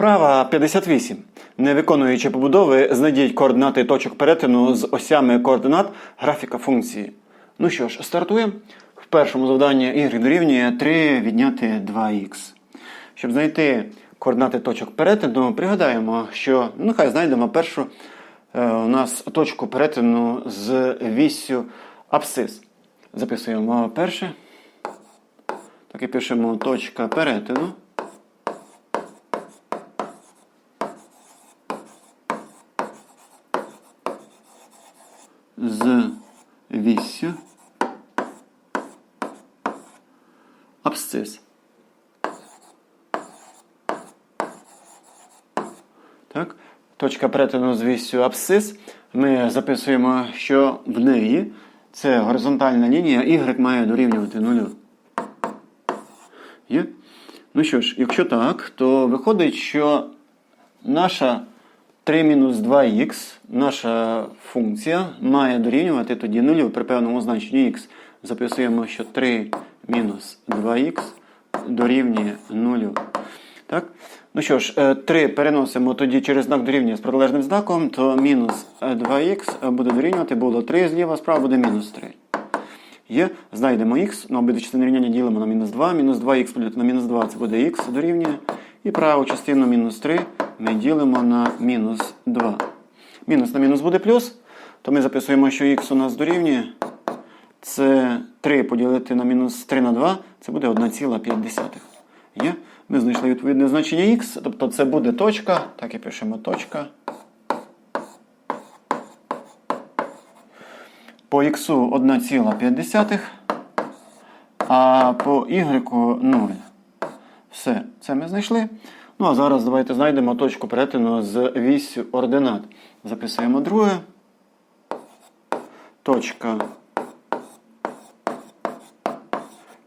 Вправа 58. Не виконуючи побудови, знайдіть координати точок перетину з осями координат графіка функції. Ну що ж, стартуємо. В першому завданні y дорівнює 3 відняти 2х. Щоб знайти координати точок перетину, пригадаємо, що ну, нехай знайдемо першу е, у нас точку перетину з віссю абсцис. Записуємо перше. Так і пишемо точка перетину. З віссю абсцис. Так? Точка перетину з віссю абсцис. Ми записуємо, що в неї це горизонтальна лінія, y має дорівнювати нулю. Є? Ну що ж, якщо так, то виходить, що наша 3 мінус 2х, наша функція має дорівнювати тоді нулю при певному значенні х. Записуємо, що 3 мінус 2х дорівнює нулю. Так? Ну що ж, 3 переносимо тоді через знак дорівнює з протилежним знаком, то мінус 2х буде дорівнювати, було 3 зліва, справа буде мінус 3. Є, знайдемо х, на обидві частини рівняння ділимо на мінус 2, мінус 2х поділити на мінус 2 це буде х дорівнює. І праву частину мінус 3 ми ділимо на мінус 2. Мінус на мінус буде плюс, то ми записуємо, що х у нас дорівнює. Це 3 поділити на мінус 3 на 2, це буде 1,5. Є? Ми знайшли відповідне значення х, тобто це буде точка, так і пишемо точка. По х 1,5, а по y 0. Все, це ми знайшли. Ну, а зараз давайте знайдемо точку перетину з віссю ординат. Записуємо друге. Точка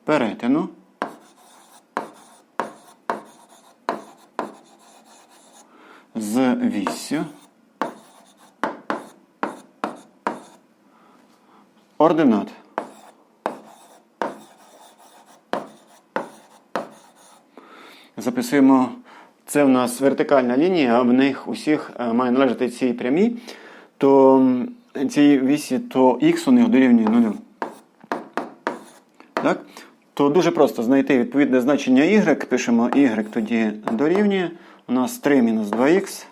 перетину. З віссю. Ординат. Записуємо, це в нас вертикальна лінія, а в них усіх е, має належати цій прямій, то цій вісі, то х у них дорівнює нулю. Так? То дуже просто знайти відповідне значення y, пишемо y тоді дорівнює. У нас 3 мінус 2х.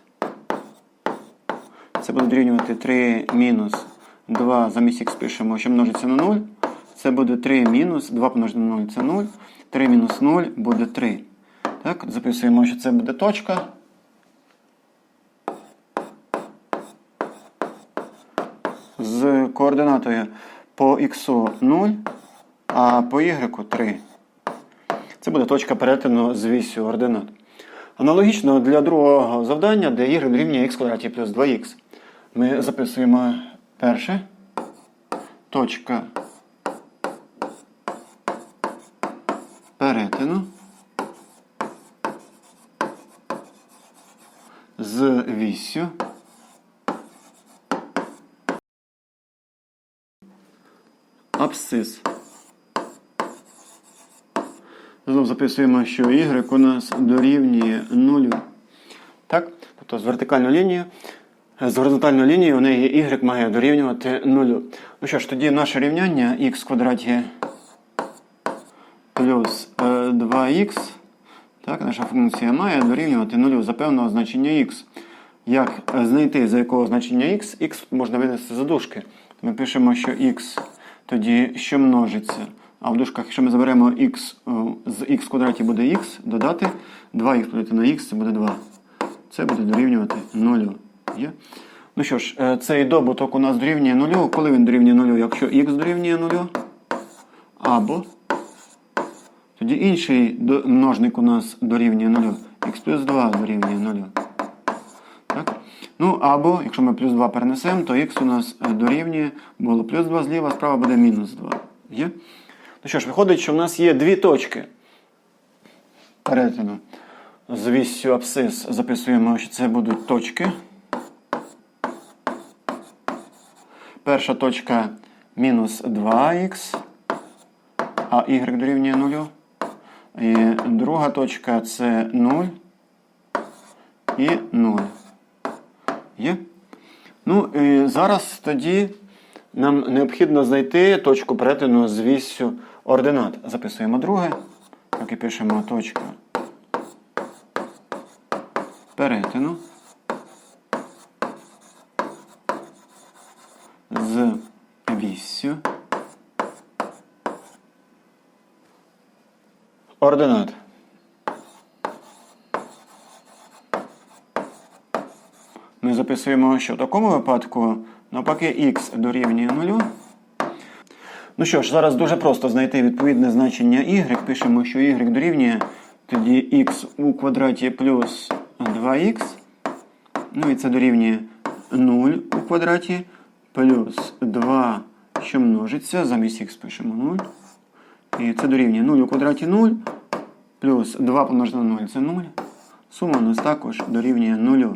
Це буде дорівнювати 3 мінус 2 замість х пишемо, що множиться на 0. Це буде 3 мінус 2 помножити на 0 це 0. 3 мінус 0 буде 3. Так, записуємо, що це буде точка. З координатою по х 0, а по y 3. Це буде точка перетину з вісю ординат. Аналогічно для другого завдання, де y дорівнює х квадраті плюс 2х. Ми записуємо перше. Точка перетину. З віссю. Абсцис. Знову записуємо, що y у нас дорівнює нулю. Так? Тобто з вертикальною лінією, з горизонтальною лінією у неї y має дорівнювати нулю. Ну що ж, тоді наше рівняння х квадраті плюс 2х. Так, наша функція має дорівнювати нулю за певного значення х. Як знайти за якого значення х, х можна винести за дужки. Ми пишемо, що х тоді що множиться. А в дужках, якщо ми заберемо х з х в квадраті буде х, додати 2х поділити на х, це буде 2. Це буде дорівнювати 0. Є? Ну що ж, е, цей добуток у нас дорівнює 0. Коли він дорівнює 0? Якщо х дорівнює 0, або тоді інший множник у нас дорівнює 0. Х плюс 2 дорівнює 0. Так? Ну, або, якщо ми плюс 2 перенесемо, то х у нас дорівнює, було плюс 2 зліва, справа буде мінус 2. Є? Ну що ж, виходить, що в нас є дві точки перетину. З віссю абсцис записуємо, що це будуть точки. Перша точка мінус 2х, а y дорівнює 0. І друга точка це 0. і 0. Є? Ну, і зараз тоді нам необхідно знайти точку перетину з віссю ординат. Записуємо друге. Так і пишемо точка перетину з віссю ординат. Ми записуємо, що в такому випадку навпаки х дорівнює 0. Ну що ж, зараз дуже просто знайти відповідне значення y. Пишемо, що y дорівнює тоді x у квадраті плюс 2х. Ну і це дорівнює 0 у квадраті плюс 2, що множиться. Замість х пишемо 0. І це дорівнює 0 у квадраті 0 плюс 2 помножити на 0 це 0. Сума у нас також дорівнює 0.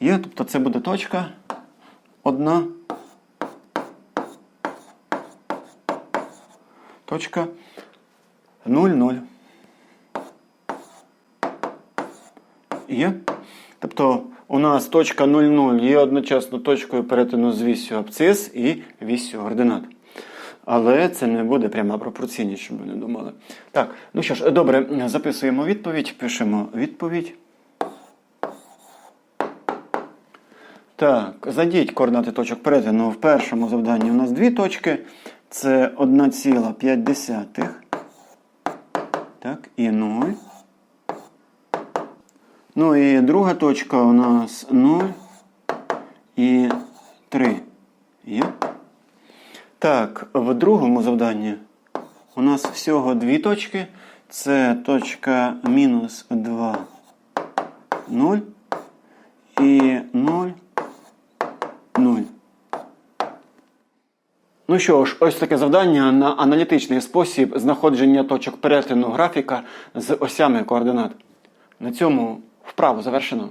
Є, тобто це буде точка одна. Точка 0, 0. Є. Тобто у нас точка 0, 0 є одночасно точкою перетину з вісю абцис і вісю ординат. Але це не буде пряма пропорційність, щоб ви не думали. Так, ну що ж, добре, записуємо відповідь, пишемо відповідь. Так, задіть координати точок перетину. В першому завданні у нас дві точки. Це 1,5. Так, і 0. Ну і друга точка у нас 0 і 3. Є? Так, в другому завданні у нас всього дві точки. Це точка мінус 2, 0 і 0, 0. Ну що ж, ось таке завдання на аналітичний спосіб знаходження точок перетину графіка з осями координат. На цьому вправу завершено.